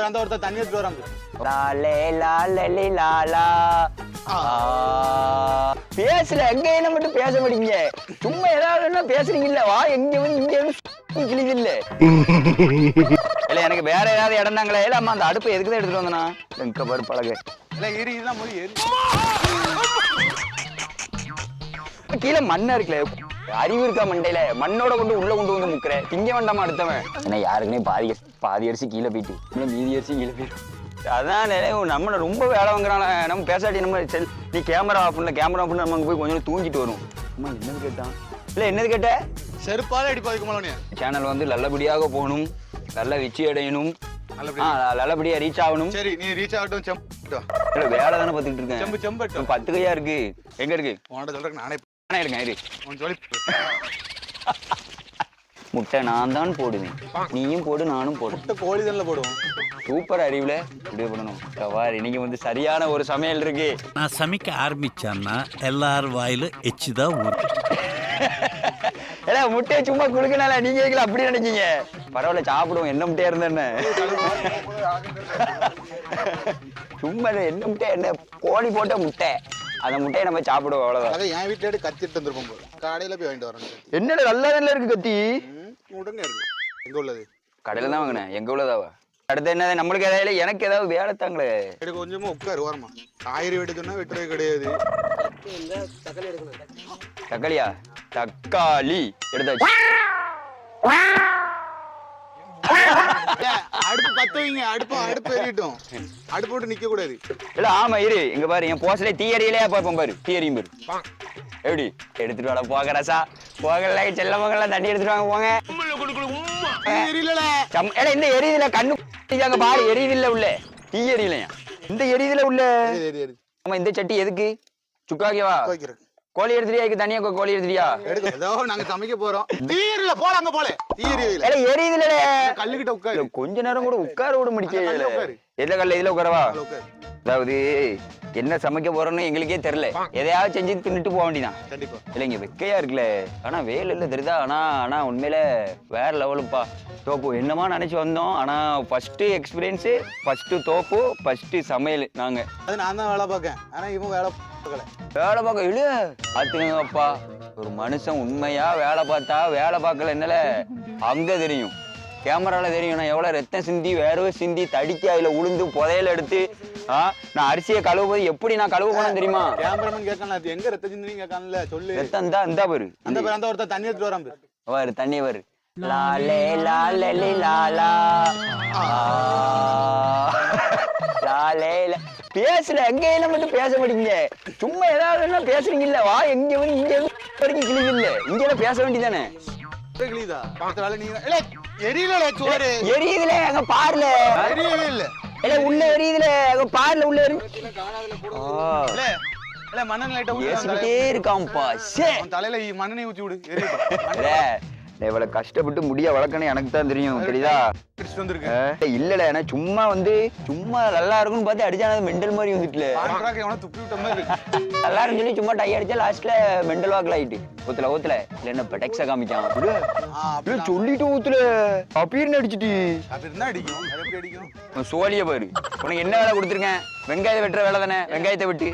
அந்த ஒருத்தர் தண்ணி எடுத்து வராங்க லாலே லாலலி லாலா ஆ. பேசல எங்க என்ன மட்டும் பேச மாட்டீங்க. சும்மா ஏதாவது ஒண்ணா பேசுறீங்கல்ல வா எங்க வந்து இங்க கிழிது இல்ல இல்ல எனக்கு வேற ஏதாவது இடம் தாங்களே. இல்ல அம்மா அந்த அடுப்பு எதுக்கு தான் எடுத்துட்டு வந்தனா? எங்க பாரு பழகு. இல்ல இதுதான் மொழி ஏறி. கீழே மண்ணா இருக்குல்ல அறிவு இருக்கா மண்டையில? மண்ணோட கொண்டு உள்ள கொண்டு வந்து முக்குறேன் திங்க வேண்டாமா அடுத்தவன்? ஏன்னா யாருக்குனே பாதி பாதி அரிசி கீழே போயிட்டு. இன்னும் மீதி அரிசி கீழே போயிட்டு. அதான் நம்ம ரொம்ப வேலை வாங்குறான். நம்ம பேசாட்டி நம்ம செல் நீ கேமரா ஆஃப் பண்ணல கேமரா ஆஃப் பண்ண நம்ம அங்க போய் கொஞ்சம் நேரம் தூங்கிட்டு வரும் அம்மா என்னது கேட்டான்? இல்ல என்னது கேட்ட? செருப்பால அடி பாதிக்க மாட்டோம் சேனல் வந்து நல்லபடியாக போகணும். நல்ல வெற்றி அடையணும். நல்லபடியா. ரீச் ஆகணும். சரி நீ ரீச் ஆகட்டும் செம்பு. இல்ல வேலை தானே பார்த்துக்கிட்டு இருக்கேன். செம்பு செம்பட்டும் பத்து கையா இருக்கு. எங்க இருக்கு? உன்கிட்ட சொல்றேன் நானே நானே இருக்கேன் இரு உன் சொல்லி முட்டை நான் தான் போடுவேன். நீயும் போடு நானும் போடு முட்டை கோழி தானே போடுவோம். சூப்பர் அறிவுல இப்படியே பண்ணணும் வார் இன்னைக்கு வந்து சரியான ஒரு சமையல் இருக்கு. நான் சமைக்க ஆரம்பிச்சேன்னா எல்லார் வாயில எச்சுதான் ஊறும் ஏடா முட்டையை சும்மா குடுக்கனால நீங்க வைக்கல அப்படி நினைச்சீங்க பரவாயில்ல சாப்பிடுவோம். என்ன முட்டையா இருந்தா என்ன சும்மா என்ன முட்டை என்ன கோழி போட்ட முட்டை. அந்த முட்டையை நம்ம சாப்பிடுவோம் அவ்வளவுதான். அதை என் வீட்டுல கத்திட்டு வந்திருப்போம் போல கடையில போய் வாங்கிட்டு வரேன் கத்தி என்னடா நல்லா தானே இருக்கு கத்தி? உடனே இருக்கு. எங்க உள்ளது? கடையில தான் வாங்கினேன். எங்க உள்ளதாவா? அடுத்து என்ன நம்மளுக்கு ஏதாவது எனக்கு ஏதாவது வேலை தாங்களே. எடுக்க கொஞ்சமா உட்காரு ஓரமா. காய்கறி வெட்டுதுன்னா வெட்டுறது கிடையாது. தக்காளியா? தக்காளி. எடுத்தாச்சு ஏய், அடுப்பு பத்த வைங்க அடுப்பு அடுப்பு எரியட்டும். அடுப்பு விட்டு நிக்க கூடாது. இல்ல ஆமா இரு. இங்க பாரு என் போஸ்ட்ல தீ எரியலையா பார்ப்போம் பாரு. தீ எரியும் பாரு. எப்படி? எடுத்துட்டு வாடா போக ரசா போகல செல்ல மகள தண்ணி எடுத்துட்டு வாங்க போங்க. இந்த எரியுதுல கண்ணு அங்க பாரு எரியுதுல உள்ள. தீ எரியலையா? இந்த எரியுதுல உள்ள. ஆமா இந்த சட்டி எதுக்கு? சுக்காக்கியவா? வைக்கிறேன் கோழி எடுத்துறியா இதுக்கு தனியா கோழி எடுத்துறியா எடுக்க. ஏதோ நாங்க சமைக்க போறோம். தீயரில போல அங்க போல ஏடா எரியுதுல. கல்லுகிட்ட உட்காரு. கொஞ்ச நேரம் கூட உட்கார விட உட்காரு. எதுல கல்ல இதுல உட்காரவா? அதாவது என்ன சமைக்க போறோம்னு எங்களுக்கே தெரியல. எதையாவது செஞ்சு தின்னுட்டு போக வேண்டியதான் கண்டிப்பா. இல்லைங்க வெக்கையா இருக்குல்ல. ஆனா வேல் இல்ல தெரியுதா? ஆனா ஆனா உண்மையில வேற லெவலுப்பா. தோப்பு என்னமா நினைச்சு வந்தோம். ஆனா ஃபர்ஸ்ட் எக்ஸ்பீரியன்ஸ் ஃபர்ஸ்ட் தோப்பு ஃபர்ஸ்ட் சமையல் நாங்க. அது நான் தான் வேலை பார்க்கேன். ஆனா இவன் வேலை பார்க்கல. வேலை பார்க்க இல்ல பாத்துங்கப்பா ஒரு மனுஷன் உண்மையா வேலை பார்த்தா வேலை பார்க்கல என்னல? அங்க தெரியும். கேமரால தெரியும். நான் எவ்வளவு ரத்தம் சிந்தி வேர்வை சிந்தி தடிக்கி அதுல உளுந்து புதையல் எடுத்து ஆ, நான் அரிசியை கழுவும்போது எப்படி நான் கழுவ போனேன் தெரியுமா? கேமராமேன் கேட்கல அது எங்க ரத்த சிந்தனையும் கேட்கல சொல்லு. ரத்தம் தான் இந்த பாரு. அந்த பேர் அந்த ஒருத்தர் தண்ணி எடுத்துட்டு வரான் பாரு. தண்ணி வரு லாலே லாலா. லாலே லா- பேசல எங்க மட்டும் பேச மாட்டீங்க. சும்மா ஏதாவது ஒண்ணா பேசுறீங்கல்ல வா எங்க வந்து இங்க இருந்து வரைக்கும் கிழிது இல்ல. இங்க பேச வேண்டியதானே அடுத்த வேலை நீங்க இல்ல எரியல சோறு. எரியுதுல அங்க பாருல. எரியவே இல்ல. இல்ல உள்ள எரியுதுல அங்க பாருல உள்ள எரி இல்ல இல்ல மண்ணெண்ணெய் லைட்டா ஊத்தி இருக்கான்ப்பா. சே தலையில மண்ணெண்ணெய் ஊத்தி விடு. நான் இவ்வளவு கஷ்டப்பட்டு முடிய வளர்க்கணும் எனக்கு தான் தெரியும் தெரியுதா? இல்லல நான் சும்மா வந்து சும்மா நல்லா இருக்கும்னு பார்த்து அடிச்சானது மெண்டல் மாதிரி வந்துட்டுல இருக்கு. நல்லா இருக்குன்னு சொல்லி சும்மா டை அடிச்சா லாஸ்ட்ல மெண்டல் வாக்குல ஆயிட்டு. ஊத்துல ஊத்துல. இல்ல என்ன பெடெக்ஸா காமிக்கான் விடு. ஆ, அப்படி இல்ல, சொல்லிட்டு ஊத்துல. அப்பீர்னு அடிச்சிட்டு. இருந்தா அடிக்கும். சோழிய பாரு. உனக்கு என்ன வேலை கொடுத்துருக்கேன்? வெங்காயத்தை வெட்டுற வேலை தானே? வெங்காயத்தை வெட்டு.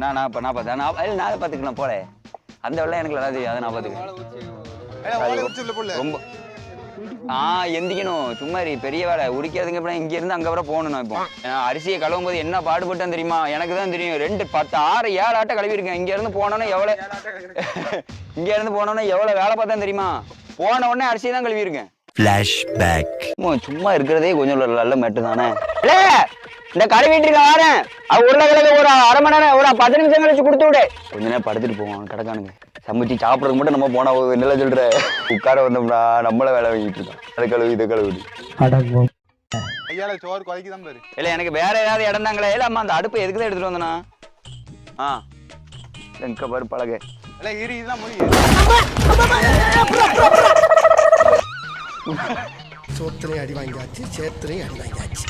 நான் நான் நான் பார்த்தேன் நான் இல்ல, நான் பார்த்துக்கலாம் போல. அந்த வேலை எனக்கு நல்லா தெரியும் அதை நான் பார்த்துக்கிறேன். ரொம்ப ஆ எந்திக்கணும். சும்மா பெரிய வேலை. உரிக்கிறதுக்கு அப்புறம் இங்க இருந்து அங்க வரை போகணும் நான் இப்போ. அரிசியை கழுவும் போது என்ன பாடுபட்டேன் தெரியுமா? எனக்கு தான் தெரியும். ரெண்டு பத்து ஆறு ஏழு ஆட்டை கழுவி இருக்கேன் இங்க இருந்து போனோன்னே எவ்வளவு இங்க இருந்து போனோன்னே எவ்வளவு வேலை பார்த்தேன் தெரியுமா? போன உடனே அரிசியை தான் கழுவி இருக்கேன் சும்மா சும்மா இருக்கிறதே கொஞ்சம் நல்ல- நல்ல மெட்டு தானே. இல்ல இந்த கழுவிட்டு இருக்க வரேன். உருளைக்கிழங்கு ஒரு அரை மணி நேரம் ஒரு பத்து நிமிஷம் கழிச்சு கொடுத்து விடு. கொஞ்ச நேரம் படுத்துட்டு போவான் கிடக்கானுங்க. சமைச்சு சாப்பிடறதுக்கு மட்டும் நம்ம போனா போதும், என்னல சொல்ற. உட்கார வந்தோம்னா நம்மள வேலை வாங்கிட்டு இருக்கோம் அதை கழுவி இதை கழுவி. ஐயால சோறு கொலைக்கு தான் பாரு. இல்ல எனக்கு வேற ஏதாவது இடம் தாங்களே. இல்ல அம்மா அந்த அடுப்பு எதுக்கு தான் எடுத்துட்டு வந்தனா? ஆ. எங்க பாரு பழக இல்ல இரு இதுதான் மொழி சோத்திரையும் அடி வாங்கியாச்சு சேத்திரையும் அடி வாங்கியாச்சு.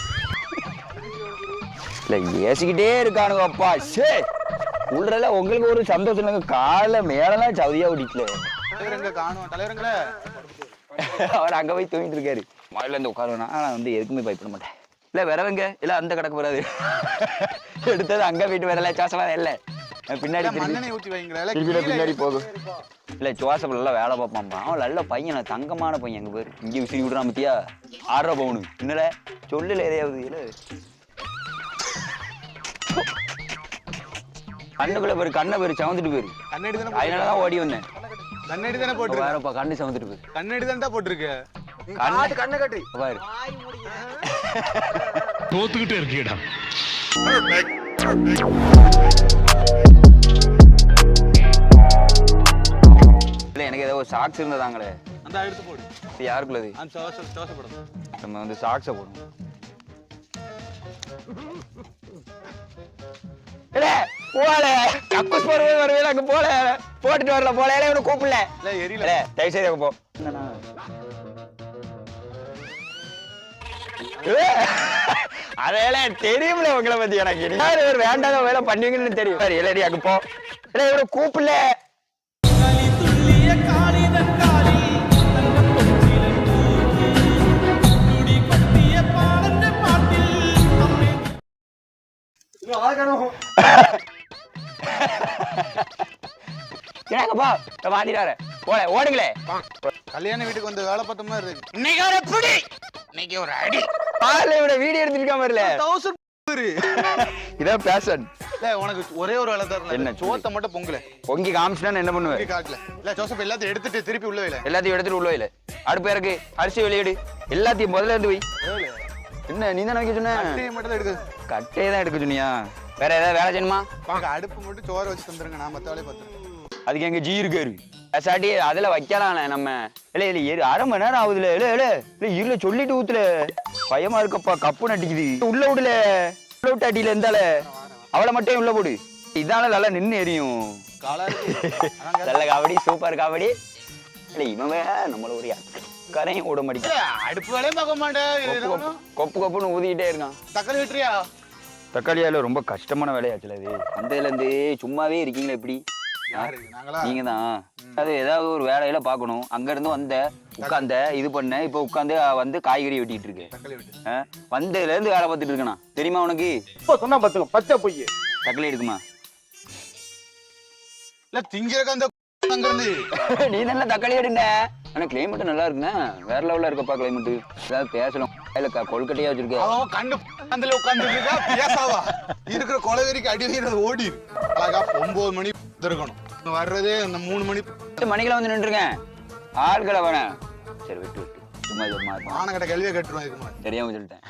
இல்ல ஏசிக்கிட்டே இருக்கானுங்க அப்பா. சே உள்ளல உங்களுக்கு ஒரு சந்தோஷம் இல்லைங்க. காலை மேலலாம் சவுதியா ஓடிக்கல அவர் அங்க போய் தூங்கிட்டு இருக்காரு. முதல்ல இருந்து உட்காருவேன். நான் வந்து எதுக்குமே பயப்பட மாட்டேன். இல்ல வரவங்க. இல்ல அந்த கணக்கு வராது எடுத்தது அங்க போயிட்டு வரல சோசமா இல்ல. பின்னாடி பின்னாடி போகும். இல்ல ஜோசப் நல்லா வேலை பார்ப்பான்பா அவன் நல்ல பையன் தங்கமான பையன் எங்க பேர். இங்க விசிறி விடுறான் பத்தியா? ஆறரை பவுனு. என்னல சொல்லல எதையாவது இல்ல. கண்ணுக்குள்ள பேரு கண்ணை பேரு சவந்துட்டு போயிரு கண்ணாடி தானே அதனாலதான் ஓடி வந்தேன். கண்ணாடி தானே வேறப்பா கண்ணு சவந்துட்டு போயிரு கண்ணாடி தானே போட்டிருக்கு கண்ணு கண்ணை கட்டி. பாரு. தோத்துக்கிட்டே இருக்கீடா இல்ல எனக்கு ஏதோ ஒரு சாக்ஸ் இருந்ததாங்களே. அந்த எடுத்து போடு. இது யாருக்குள்ளது? அந்த சோச சோசப்படும் நம்ம வந்து சாக்ஸை போடணும். போல கக்கூஸ் போறவே வரவே அங்க போல போட்டுட்டு வரல. போல இவனை கூப்பிடல. இல்ல எரியல. தயவு செய்து அங்க போ. அதெல்லாம் தெரியும்ல உங்களை பத்தி எனக்கு. யாரு? ஒரு வேண்டாத வேலை பண்ணுவீங்கன்னு தெரியும். சரி இல்லடி அங்க போ. இல்ல இவனை கூப்பிடல. எனக்குப்பா மாத்திட்டாரு போல ஓடுங்களே. கல்யாண வீட்டுக்கு வந்து வேலை பார்த்த மாதிரி இருக்கு. இன்னைக்கு ஒரு பிடி. இன்னைக்கு ஒரு அடி. பாருல இவட வீடியோ எடுத்துருக்கா மாதிரில. தௌசண்ட் இதான் பேஷன் இல்ல உனக்கு ஒரே ஒரு வேலை தரல என்ன? சோத்தை மட்டும் பொங்கல. பொங்கி காமிச்சுனா என்ன பண்ணுவேன் காட்டல. இல்ல ஜோசப் எல்லாத்தையும் எடுத்துட்டு திருப்பி உள்ள வைல எல்லாத்தையும் எடுத்துட்டு உள்ள வைல அடுப்பு இறக்கு அரிசி வெளியிடு. எல்லாத்தையும் முதல்ல இருந்து வை. என்ன நீ தான் நினைக்க சொன்ன? கட்டையை மட்டும் தான் எடுக்குது கட்டையை தான் எடுக்க சொன்னியா? வேற ஏதாவது வேலை செய்யணுமா? அடுப்பு மட்டும் சோறு வச்சு தந்துருங்க நான் மத்த வேலையை பார்த்துருக்கேன் அதுக்கு எங்க ஜி இருக்காரு. சாட்டி அதுல வைக்கலாம்ல நம்ம. இல்ல இல்ல ஏறு அரை மணி நேரம் ஆகுதுல இல்ல இல்ல இல்ல இருல சொல்லிட்டு ஊத்துல. பயமா இருக்கப்பா கப்பு நட்டிக்குது உள்ள விடல. உள்ள விட்டு அடியில இருந்தால அவளை மட்டும் உள்ள போடு. இதால நல்லா நின்னு எரியும். நல்ல காமெடி சூப்பர் காமெடி இல்ல இவன் நம்மள ஒரு கரையும் ஓட மாட்டேங்க அடுப்பு வேலையும் பார்க்க மாட்டேன். கொப்பு கொப்புன்னு ஊதிக்கிட்டே இருக்கான். தக்காளி வெட்டுறியா? தக்காளியால ரொம்ப கஷ்டமான வேலையாச்சுல அது. வந்ததுல இருந்து சும்மாவே இருக்கீங்களா நாங்களா? நீங்க தான் அது ஏதாவது ஒரு வேலையில பார்க்கணும். அங்க இருந்து வந்த உட்காந்த இது பண்ண இப்போ உட்காந்து வந்து காய்கறி வெட்டிட்டு இருக்கு? வந்ததுல இருந்து வேலை பார்த்துட்டு இருக்கேனா? தெரியுமா உனக்கு? இப்ப சொன்னா பாத்துங்க பச்சை பொய். தக்காளி எடுக்குமா? இல்ல திங்கிறக்கு அந்த நீ நல்லா தக்காளி எடுங்க ஆனா கிளைமேட் நல்லா இருக்குண்ணே. வேற லெவல்ல இருக்கப்பா கிளைமேட் ஏதாவது பேசலாம் இல்ல க- கொழுக்கட்டையா வச்சிருக்க அவன் கண்டு அந்த உட்கார்ந்து இருக்கா பேசாவா இருக்கிற கொலவெறிக்கு அடி வைக்கிறது ஓடி அழகா ஒன்பது மணி இருக்கணும் வர்றதே அந்த மூணு மணி எட்டு மணிக்கெல்லாம் வந்து நின்றுருக்கேன். ஆள்களை வேணாம் சரி விட்டு விட்டு. சும்மா சும்மா கட்டுருவோம் இதுக்கு முன்னாடி. தெரியாம சொல்லிட்டேன்.